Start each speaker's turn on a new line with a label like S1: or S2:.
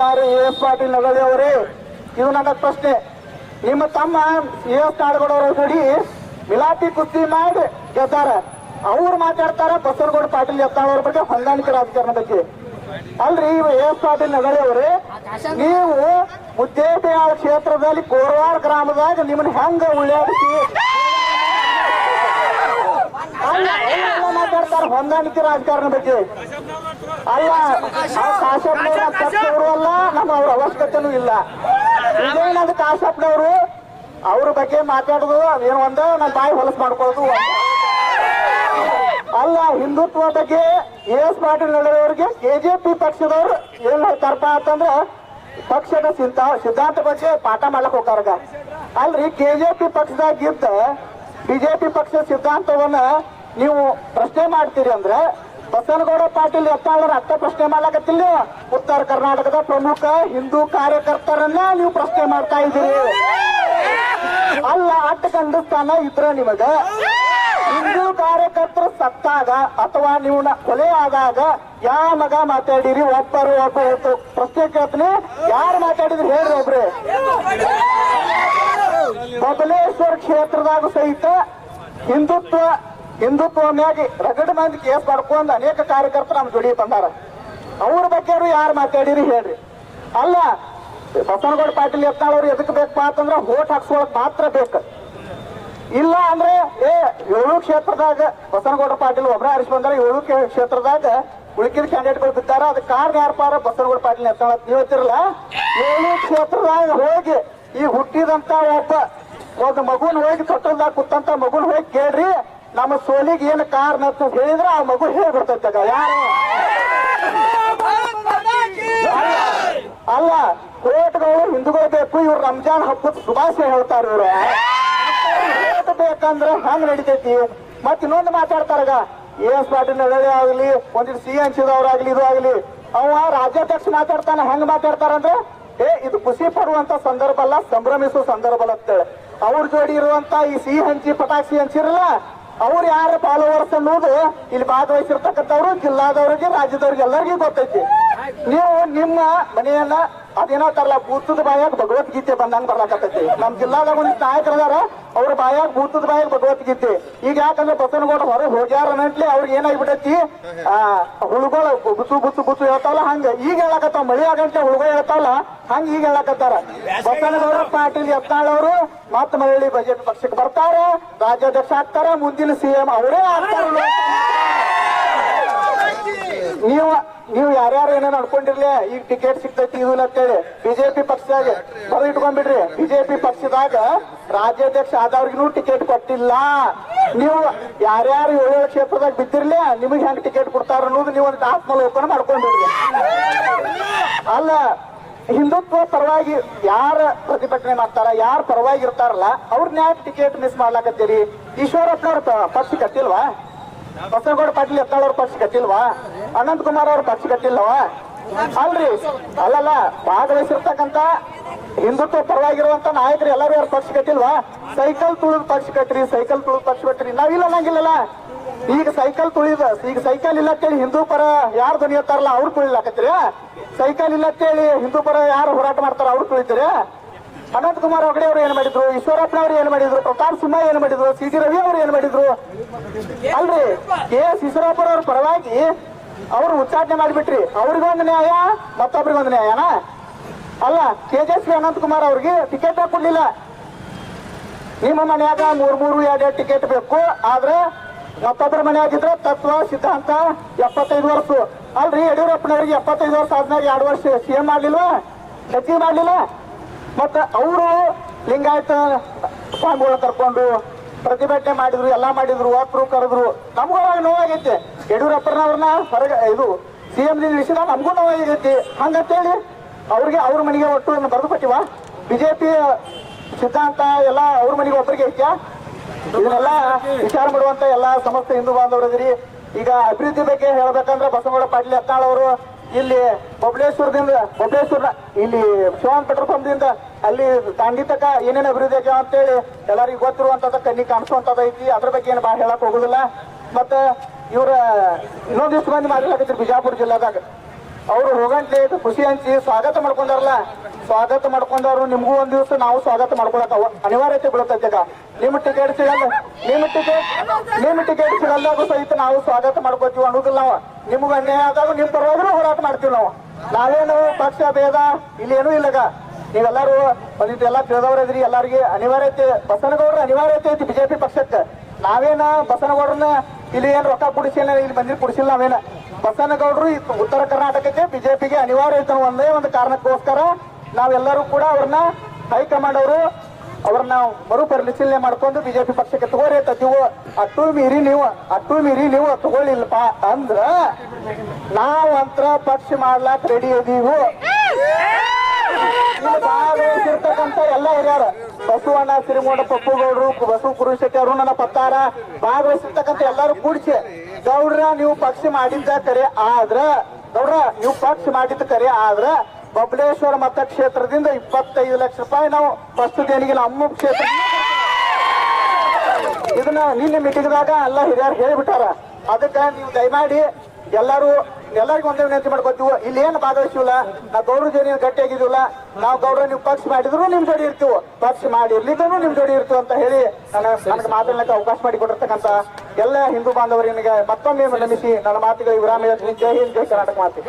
S1: A S Patil ನಗಳಿ ಅವರೇ? ಇದು ನನ್ನ ಪ್ರಶ್ನೆ. ನಿಮ್ಮ ತಮ್ಮ ಎ ಎಸ್ ನಾಡಗೌಡರ ನೋಡಿ ಮಿಲಾಟಿ ಕುಸ್ತಿ ಮಾಡಿ ಗೆದ್ದಾರ. ಅವ್ರು ಮಾತಾಡ್ತಾರ ಬಸವನಗೌಡ ಪಾಟೀಲ್ ಅವ್ರ ಬಗ್ಗೆ ಹೊಂದಾಣಿಕೆ ರಾಜಕಾರಣ ಬಗ್ಗೆ. ಅಲ್ರಿ ಎ ಎಸ್ ಪಾಟೀಲ್ ನಗಳಿ ಅವರೇ? ನೀವು ಮುದ್ದೇಬಿಹಾಳ ಕ್ಷೇತ್ರದಲ್ಲಿ ಕೋರವಾರ ಗ್ರಾಮದಾಗ ನಿಮ್ಮನ್ನ ಹೆಂಗ ಉಳಿಯಾಡಿಸಿ ಮಾತಾಡ್ತಾರ ಹೊಂದಾಣಿಕೆ ರಾಜಕಾರಣ ಬಗ್ಗೆ? ಅಲ್ಲ ಕಾಶಪ್ಪನವ್ರ ತಪ್ಪವರು ಅಲ್ಲ ನಮ್ಮ ಅವ್ರ ಅವಶ್ಯಕತೆನೂ ಇಲ್ಲ. ಇದೇನದು ಕಾಶಪ್ಪನವರು ಅವ್ರ ಬಗ್ಗೆ ಮಾತಾಡೋದು ಅದೇನು ಒಂದ ನಮ್ಮ ಬಾಯಿ ಹೊಲಸು ಮಾಡ್ಕೊಳ್ಳೋದು. ಅಲ್ಲ ಹಿಂದುತ್ವ ಬಗ್ಗೆ ಎಸ್ ಪಾಟೀಲ್ ನಡೆದವರಿಗೆ ಕೆಜೆಪಿ ಪಕ್ಷದವ್ರು ಏನ್ ಹೇಳ್ತಾರಪ್ಪ ಅಂತಂದ್ರೆ ಪಕ್ಷದ ಸಿದ್ಧ ಸಿದ್ಧಾಂತ ಬಗ್ಗೆ ಪಾಠ ಮಾಡ್ಲಕ್ ಹೋಗ್ತಾರಾಗ. ಅಲ್ರಿ ಕೆಜೆಪಿ ಪಕ್ಷದಾಗ ಇದ್ದ ಬಿಜೆಪಿ ಪಕ್ಷದ ಸಿದ್ಧಾಂತವನ್ನ ನೀವು ಪ್ರಶ್ನೆ ಮಾಡ್ತೀರಿ ಅಂದ್ರೆ ಬಸವನಗೌಡ ಪಾಟೀಲ್ ಎತ್ತಾಳರ ಅತ್ತ ಪ್ರಶ್ನೆ ಮಾಡ್ಲಾಕತ್ತಿಲ್ಲ. ಉತ್ತರ ಕರ್ನಾಟಕದ ಪ್ರಮುಖ ಹಿಂದೂ ಕಾರ್ಯಕರ್ತರನ್ನ ನೀವು ಪ್ರಶ್ನೆ ಮಾಡ್ತಾ ಇದ್ದೀರಿ. ಅಲ್ಲ, ಅಟ್ಟ ಖಂಡಸ್ಥಾನ ಇದ್ರ ನಿಮಗ? ಹಿಂದೂ ಕಾರ್ಯಕರ್ತರು ಸತ್ತಾಗ ಅಥವಾ ನೀವು ಕೊಲೆ ಆದಾಗ ಯಾ ಮಗ ಮಾತಾಡಿರಿ? ಒಬ್ಬರು ಒಬ್ಬ ಒಬ್ಬ ಪ್ರಶ್ನೆ ಕೇಳ್ತೀನಿ. ಯಾರು ಮಾತಾಡಿದ್ರು ಹೇಳ್ರಿ ಒಬ್ರಿ. ಬಬಲೇಶ್ವರ ಕ್ಷೇತ್ರದಾಗ ಸಹಿತ ಹಿಂದುತ್ವ ಹಿಂದುತ್ವ ಮ್ಯಾಗಿ ರಗಡ ಮಂದಿ ಕೇಸ್ ಮಾಡ್ಕೊಂಡು ಅನೇಕ ಕಾರ್ಯಕರ್ತರು ನಮ್ಮ ಜೋಡಿ ಬಂದಾರ. ಅವ್ರ ಬಗ್ಗೆ ಯಾರು ಮಾತಾಡಿರಿ ಹೇಳ್ರಿ. ಅಲ್ಲ ಬಸವನಗೌಡ ಪಾಟೀಲ್ ಎತ್ತಾಳವ್ರು ಎದಕ್ ಬೇಕಪ್ಪ ಅಂತಂದ್ರ ಹೋಟ್ ಹಾಕ್ಸ್ಕೊಳಕ್ ಮಾತ್ರ ಬೇಕು. ಇಲ್ಲ ಅಂದ್ರೆ, ಏ, ಏಳು ಕ್ಷೇತ್ರದಾಗ ಬಸವನಗೌಡ ಪಾಟೀಲ್ ಒಬ್ಬರ ಆರಿಸಿ ಬಂದಾರ, ಏಳು ಕ್ಷೇ- ಕ್ಷೇತ್ರದಾಗ ಉಳಿಕಿದ ಕ್ಯಾಂಡಿಡೇಟ್ಗಳು ಬಿದ್ದಾರ. ಅದಕ್ಕೆ ಕಾರಣ ಯಾರಪ್ಪಾರ ಬಸವನಗೌಡ ಪಾಟೀಲ್ ಎತ್ತಾಳ ನೀವತ್ತಿರಲ್ಲ ಹೇಳ್ತಿರಲ್ಲ. ಏಳು ಕ್ಷೇತ್ರದಾಗ ಹೋಗಿ ಈ ಹುಟ್ಟಿದಂತ ಒಬ್ಬ, ಒಂದು ಮಗುನ್ ಹೋಗಿ ತೊಟ್ಟಲ್ದಾಗ ಕೂತಂತ ಮಗುನ್ ಹೋಗಿ ಕೇಳ್ರಿ. ನಮ್ಮ ಸೋಲಿಗೆ ಏನು ಕಾರಣ ಅಂತ ಹೇಳಿದ್ರೆ ಆ ಮಗು ಹೇಳ್ಬಿಡ್ತೈತೆ ಯಾರು? ಅಲ್ಲ, ಕೋಟ್ಗಳು ಹಿಂದೂಗಳು ಬೇಕು, ಇವ್ರು ರಂಜಾನ್ ಹಬ್ಬದ ಶುಭಾಶಯ ಹೇಳ್ತಾರ ಇವ್ರು. ಬೇಕಂದ್ರೆ ಹಂಗ್ ನಡಿತೈತಿ? ಮತ್ ಇನ್ನೊಂದು ಮಾತಾಡ್ತಾರಗ ಏನ್ ಪಾಟೀಲ್ ನಡಳಿ ಆಗ್ಲಿ ಒಂದಿಟ್ ಸಿ ಹಂಚಿದವ್ರಾಗ್ಲಿ ಇದು ಆಗ್ಲಿ. ಅವ ರಾಜ್ಯಾಧ್ಯಕ್ಷ ಮಾತಾಡ್ತಾನ, ಹೆಂಗ್ ಮಾತಾಡ್ತಾರಂದ್ರೆ ಏ, ಇದು ಖುಷಿ ಪಡುವಂತ ಸಂದರ್ಭ ಅಲ್ಲ, ಸಂಭ್ರಮಿಸುವ ಸಂದರ್ಭ ಅಲ್ಲ ಅಂತೇಳಿ. ಅವ್ರ ಜೋಡಿ ಇರುವಂತ ಈ ಸಿಹಿ ಹಂಚಿ ಪಟಾಕ್ಷಿ ಹಂಚಿರಲ್ಲ ಅವ್ರು ಯಾರ ಫಾಲೋವರ್ಸ್ ಅನ್ನೋದು ಇಲ್ಲಿ ಭಾಗವಹಿಸಿರ್ತಕ್ಕಂಥವ್ರು ಜಿಲ್ಲಾದವ್ರಿಗೆ ರಾಜ್ಯದವ್ರಿಗೆ ಎಲ್ಲರಿಗೂ ಗೊತ್ತೈತಿ. ನೀವು ನಿಮ್ಮ ಮನೆಯನ್ನ ಅದೇನೋ ತರಲ್ಲ ಭೂತದ ಬಾಯಾಗ ಭಗವದ್ಗೀತೆ ಬಂದಂಗ ಬರ್ಲಾಕತ್ತೈತಿ. ನಮ್ ಜಿಲ್ಲಾದಾಗ ಒಂದಿಷ್ಟು ನಾಯಕರದಾರ ಅವ್ರ ಬಾಯಾಗ ಭೂತದ ಬಾಯಾಗ ಭಗವದ್ಗೀತೆ. ಈಗ ಯಾಕಂದ್ರೆ ಬಸವನಗೌಡ ಹೊರಗೆ ಹೋಗ್ಯಾರ ಅನ್ನಟ್ಲಿ ಅವ್ರಿಗೆ ಏನಾಗ್ಬಿಟ್ಟೈತಿ ಆ ಹುಳುಗಳು ಬುತ್ತು ಬುತ್ತು ಬುತ್ತು ಹೇಳ್ತಾವಲ್ಲ ಹಂಗ. ಈಗ ಹೇಳಕತ್ತಾವ ಮಳೆ ಆಗಂತೆ ಹುಳುಗಳು ಹೇಳ್ತಾವಲ್ಲ ಹಂಗ ಈಗ ಹೇಳಕತ್ತಾರ. ಬಸವನಗೌಡ ಪಾಟೀಲ್ ಯತ್ನಾಳವರು ಮತ್ತ ಮರಳಿ ಬಜೆಟ್ ಪಕ್ಷಕ್ಕೆ ಬರ್ತಾರ ರಾಜ್ಯಾಧ್ಯಕ್ಷ ಆಗ್ತಾರ ಮುಂದಿನ ಸಿಎಂ ಅವರೇ ಆಗ್ತಾರ. ನೀವು ನೀವು ಯಾರ್ಯಾರು ಏನೇನು ಅನ್ಕೊಂಡಿರ್ಲಿ, ಈಗ ಟಿಕೆಟ್ ಸಿಗ್ತೈತಿ, ಇದು ಅಂತೇಳಿ ಬಿಜೆಪಿ ಪಕ್ಷದಾಗ ಬರೆದು ಇಟ್ಕೊಂಡ್ಬಿಡ್ರಿ. ಬಿಜೆಪಿ ಪಕ್ಷದಾಗ ರಾಜ್ಯಾಧ್ಯಕ್ಷ ಆದವ್ರಿಗೂ ಟಿಕೆಟ್ ಕೊಟ್ಟಿಲ್ಲ. ನೀವು ಯಾರ್ಯಾರು ಏಳು ಕ್ಷೇತ್ರದಾಗ ಬಿದ್ದಿರ್ಲಿ, ನಿಮಗೆ ಹೆಂಗ್ ಟಿಕೆಟ್ ಕೊಡ್ತಾರ ಅನ್ನೋದು ನೀವು ಒಂದು ಆತ್ಮಲೋಕನ ಮಾಡ್ಕೊಂಡ್ಬಿಡ್ರಿ. ಅಲ್ಲ, ಹಿಂದುತ್ವ ಪರವಾಗಿ ಯಾರ ಪ್ರತಿಭಟನೆ ಮಾಡ್ತಾರ, ಯಾರ ಪರವಾಗಿ ಇರ್ತಾರಲ್ಲ ಅವ್ರನ್ನ ಯಾಕೆ ಟಿಕೆಟ್ ಮಿಸ್ ಮಾಡ್ಲಾಕತ್ತೀರಿ. ಈಶ್ವರಪ್ಪನವ್ರ ಪಕ್ಷ ಕಟ್ಟಿಲ್ವಾ? ಬಸವಗೌಡ ಪಾಟೀಲ್ ಎತ್ತಾಳವ್ರ ಪಕ್ಷ ಗತಿಲ್ವಾ ಅನಂತ್ ಕುಮಾರ್ ಅವ್ರ ಪಕ್ಷ ಗತಿಲ್ಲವಾ ಅಲ್ರಿ, ಅಲ್ಲಲ್ಲ ಭಾಗವಹಿಸಿರ್ತಕ್ಕಂತ ಹಿಂದುತ್ವ ಪರವಾಗಿರುವಂತ ನಾಯಕರು ಎಲ್ಲರೂ ಯಾರು ಪಕ್ಷ ಕಟ್ಟಿಲ್ವಾ ಸೈಕಲ್ ತುಳಿದ ಪಕ್ಷ ಕಟ್ರಿ ಸೈಕಲ್ ತುಳಿದ ಪಕ್ಷ ಕಟ್ರಿ ನಾವಿಲ್ಲ ಅನ್ನಂಗಿಲ್ಲಲ್ಲ. ಈಗ ಸೈಕಲ್ ತುಳಿದ, ಈಗ ಸೈಕಲ್ ಇಲ್ಲ ಅಂತೇಳಿ ಹಿಂದೂ ಪರ ಯಾರು ಧ್ವನಿ ಅವ್ರು ತುಳಿಲಾಕತ್ತೀರಿ? ಸೈಕಲ್ ಇಲ್ಲ ಅಂತೇಳಿ ಹಿಂದೂ ಪರ ಯಾರು ಹೋರಾಟ ಮಾಡ್ತಾರ, ಅವ್ರು ತುಳಿತೀರಿ? ಅನಂತ್ ಕುಮಾರ್ ಹೆಗಡೆ ಅವರು ಏನ್ ಮಾಡಿದ್ರು? ಈಶ್ವರಪ್ಪನವ್ರು ಏನ್ ಮಾಡಿದ್ರು? ಪ್ರತಾಪ್ ಸಿಂಹ ಏನ್ ಮಾಡಿದ್ರು? ಸಿ ಟಿ ರವಿ ಅವರು ಏನ್ ಮಾಡಿದ್ರು? ಅಲ್ರಿ, ಕೆ. ಎಸ್ ಈಶ್ವರಪ್ಪನವ್ರ ಪರವಾಗಿ ಅವರು ಉಚ್ಚಾಟನೆ ಮಾಡಿಬಿಟ್ರಿ. ಅವ್ರಿಗೊಂದು ನ್ಯಾಯ, ಮತ್ತೊಬ್ರಿಗೊಂದು ನ್ಯಾಯನಾ? ಅಲ್ಲ, ತೇಜಸ್ವಿ ಅನಂತ್ ಕುಮಾರ್ ಅವ್ರಿಗೆ ಟಿಕೆಟ್ ಕೊಡ್ಲಿಲ್ಲ. ನಿಮ್ಮ ಮನೆಯಾಗ ಮೂರ್, ಮೂರು, ಎರಡು ಎರಡು ಟಿಕೆಟ್ ಬೇಕು. ಆದ್ರೆ ಮತ್ತೊಬ್ಬರ ಮನೆಯಾಗಿದ್ರೆ ತತ್ವ, ಸಿದ್ಧಾಂತ ಎಪ್ಪತ್ತೈದು ವರ್ಷ. ಅಲ್ರಿ, ಯಡಿಯೂರಪ್ಪನವ್ರಿಗೆ ಎಪ್ಪತ್ತೈದು ವರ್ಷ ಆದ್ಮೇಲೆ ಎರಡು ವರ್ಷ ಸಿ ಎಂ ಮಾಡ್ಲಿಲ್ವಾ? ಹೆಚ್ಚಿಗೆ ಮಾಡ್ಲಿಲ್ಲ? ಮತ್ತ ಅವರು ಲಿಂಗಾಯತ ಸ್ವಾಮಿಗಳ ಕರ್ಕೊಂಡು ಪ್ರತಿಭಟನೆ ಮಾಡಿದ್ರು, ಎಲ್ಲಾ ಮಾಡಿದ್ರು ಒಬ್ರು ಕರೆದ್ರು, ನಮಗೂ ಅವಾಗ ನೋವಾಗೈತೆ. ಯಡಿಯೂರಪ್ಪನವ್ರನ್ನ ಹೊರಗೆ ಇದು ಸಿ ಎಂ ಇಳಿಸಿದ ನಮಗೂ ನೋವಾಗೈತಿ. ಹಂಗಂತೇಳಿ ಅವ್ರಿಗೆ ಅವ್ರ ಮನೆಗೆ ಒಟ್ಟು ಬರೆದು ಕೊಟ್ಟಿವ? ಬಿಜೆಪಿ ಸಿದ್ಧಾಂತ ಎಲ್ಲ ಅವ್ರ ಮನೆಗೆ ಒಬ್ಬರಿಗೆ ಐತ್ಯ? ಇದನ್ನೆಲ್ಲ ವಿಚಾರ ಮಾಡುವಂತ ಎಲ್ಲ ಸಮಸ್ತ ಹಿಂದೂ ಬಾಂಧವರಿದ್ರಿ ಈಗ ಅಭಿವೃದ್ಧಿ ಬಗ್ಗೆ ಹೇಳ್ಬೇಕಂದ್ರೆ ಬಸವಗೌಡ ಪಾಟೀಲ್ ಯತ್ನಾಳ್ ಅವರು ಇಲ್ಲಿ ಬಬಲೇಶ್ವರದಿಂದ ಬಬಲೇಶ್ವರ ಇಲ್ಲಿ ಶಿವನ್ ಪೆಟ್ರೋಲ್ ಪಂಪ್ದಿಂದ ಅಲ್ಲಿ ದಾಂಡಿ ಏನೇನು ಅಭಿವೃದ್ಧಿ ಆಗ್ಯಾವ ಅಂತೇಳಿ ಎಲ್ಲರಿಗೂ ಗೊತ್ತಿರುವಂತದ ಕಣ್ಣಿ ಕಾಣಿಸುವಂತದ ಐತಿ. ಅದ್ರ ಬಗ್ಗೆ ಏನು ಭಾಳ ಹೇಳಕ್ ಹೋಗುದಿಲ್ಲ. ಮತ್ತ ಇವ್ರ ಇನ್ನೊಂದಿಷ್ಟು ಮಂದಿ ಮಾತಾಡಕತ್ರಿ ಬಿಜಾಪುರ ಜಿಲ್ಲಾದಾಗ. ಅವರು ಹೋಗಂಟ್ಲೆ ಖುಷಿ ಹಂಚಿ ಸ್ವಾಗತ ಮಾಡ್ಕೊಂಡಾರಲ್ಲ. ಸ್ವಾಗತ ಮಾಡ್ಕೊಂಡವ್ರು ನಿಮ್ಗೂ ಒಂದ್ ದಿವಸ ನಾವು ಸ್ವಾಗತ ಮಾಡ್ಕೊಳಕ ಅನಿವಾರ್ಯತೆ ಬೀಳುತ್ತೈತೆ ನಿಮ್ ಟಿಕೆಟ್ ಸಿಗಲ್ಲ ನಿಮ್ ಟಿಕೆಟ್ ನಿಮ್ ಟಿಕೆಟ್ ಸಿಗಲ್ದಾಗೂ ಸಹಿತ ನಾವು ಸ್ವಾಗತ ಮಾಡ್ಕೋತೀವಿ ಅನ್ನೋದಿಲ್ಲ ನಾವು ನಿಮ್ಗೆ ಅನ್ಯಾಯ ಆದಾಗ ನಿಮ್ ಪರವಾಗೂ ಹೋರಾಟ ಮಾಡ್ತೀವಿ ನಾವು. ನಾವೇನು ಪಕ್ಷ, ಭೇದ ಇಲ್ಲಿ ಏನೂ ಇಲ್ಲಗ. ನೀವೆಲ್ಲರೂ ಒಂದಿಟ್ಟು ಎಲ್ಲ ತಿಳಿದವ್ರದ್ರಿ ಎಲ್ಲರಿಗೆ ಅನಿವಾರ್ಯತೆ, ಬಸನಗೌಡ್ರ ಅನಿವಾರ್ಯತೆ ಐತಿ ಬಿಜೆಪಿ ಪಕ್ಷಕ್ಕೆ. ನಾವೇನ ಬಸನಗೌಡ್ರನ್ನ ಇಲ್ಲಿ ಏನ್ ರೊಕ್ಕ ಕುಡಿಸಿಲ್ಲ, ಇಲ್ಲಿ ಬಂದಿರ್ ಕುಡಿಸಿಲ್ಲ ನಾವೇನ. ಬಸನಗೌಡರು ಉತ್ತರ ಕರ್ನಾಟಕಕ್ಕೆ ಬಿಜೆಪಿಗೆ ಅನಿವಾರ್ಯ ಐತೆ ಒಂದೇ ಒಂದು ಕಾರಣಕ್ಕೋಸ್ಕರ ನಾವೆಲ್ಲರೂ ಕೂಡ ಅವ್ರನ್ನ ಹೈಕಮಾಂಡ್ ಅವರು ಅವ್ರನ್ನ ಮರು ಪರಿಶೀಲನೆ ಮಾಡ್ಕೊಂಡು ಬಿಜೆಪಿ ಪಕ್ಷಕ್ಕೆ ತಗೋರಿ ತತ್ತೀವು ಅಟ್ಟು ಮೀರಿ ನೀವು, ಅಟ್ಟು ಮೀರಿ ನೀವು ತಗೊಳ್ಳಿಲ್ಲಪ್ಪ ಅಂದ್ರ ನಾವಂತ್ರ ಪಕ್ಷ ಮಾಡ್ಲಾಕ್ ರೆಡಿ ಇದೀವು. ಇಲ್ಲಿ ಭಾಗವಹಿಸಿರ್ತಕ್ಕಂಥ ಎಲ್ಲ ಹಿರಿಯರು, ಬಸವಣ್ಣ ಸಿರಿಮೋಡ ಪಪ್ಪುಗೌಡರು, ಬಸವ ಕುರುಶೆಟ್ಟಿ ಅವರು ನನ್ನ ಪತ್ತಾರ, ಭಾಗವಹಿಸಿರ್ತಕ್ಕಂಥ ಎಲ್ಲಾರು ಕೂಡಿಸಿ, ಗೌಡ್ರ ನೀವು ಪಕ್ಷ ಮಾಡಿದ್ದ ಕರೆ ಆದ್ರ, ಗೌಡ್ರ ನೀವು ಪಕ್ಷ ಮಾಡಿದ್ದ ಕರೆ ಆದ್ರ, ಬಬಲೇಶ್ವರ ಮತಕ್ಷೇತ್ರದಿಂದ ಇಪ್ಪತ್ತೈದು ಲಕ್ಷ ರೂಪಾಯಿ ನಾವು ಫಸ್ಟ್ ದೇಣಿಗೆ ನಮ್ಮ ಕ್ಷೇತ್ರ ಇದನ್ನ ನಿನ್ನೆ ಮೀಟಿಂಗ್ದಾಗ ಎಲ್ಲ ಹಿರಿಯರು ಹೇಳಿಬಿಟ್ಟಾರ. ಅದಕ್ಕೆ ನೀವು ದಯಮಾಡಿ ಎಲ್ಲರೂ ಎಲ್ಲರಿಗೂ ಒಂದೇ ವಿನಂತಿ ಮಾಡ್ಕೊತೀವಿ ಇಲ್ಲಿ ಏನು ಭಾಗವಹಿಸಿಲ್ಲ. ನಾವು ಗೌಡ್ರ ಜೋಡಿ ಗಟ್ಟಿಯಾಗಿದ್ದೀವಲ್ಲ ನಾವು ಗೌಡ್ರ ನೀವು ಪಕ್ಷ ಮಾಡಿದ್ರು ನಿಮ್ ಜೋಡಿ ಇರ್ತೀವಿ. ಪಕ್ಷ ಮಾಡಿರ್ಲಿಕ್ಕೂ ನಿಮ್ ಜೋಡಿ ಇರ್ತೀವಿ ಅಂತ ಹೇಳಿ ನನಗೆ ಮಾತಾಡ್ಲಿಕ್ಕೆ ಅವಕಾಶ ಮಾಡಿ ಕೊಟ್ಟಿರ್ತಕ್ಕಂಥ ಎಲ್ಲ ಹಿಂದೂ ಬಾಂಧವರಿಗೆ ಮತ್ತೊಮ್ಮೆ ನಮಿಸಿ ನನ್ನ ಮಾತುಗಳಿಗೆ ವಿರಾಮ ಜೈ ಹಿಂದ್, ಜೈ ಕರ್ನಾಟಕ ಮಾತು.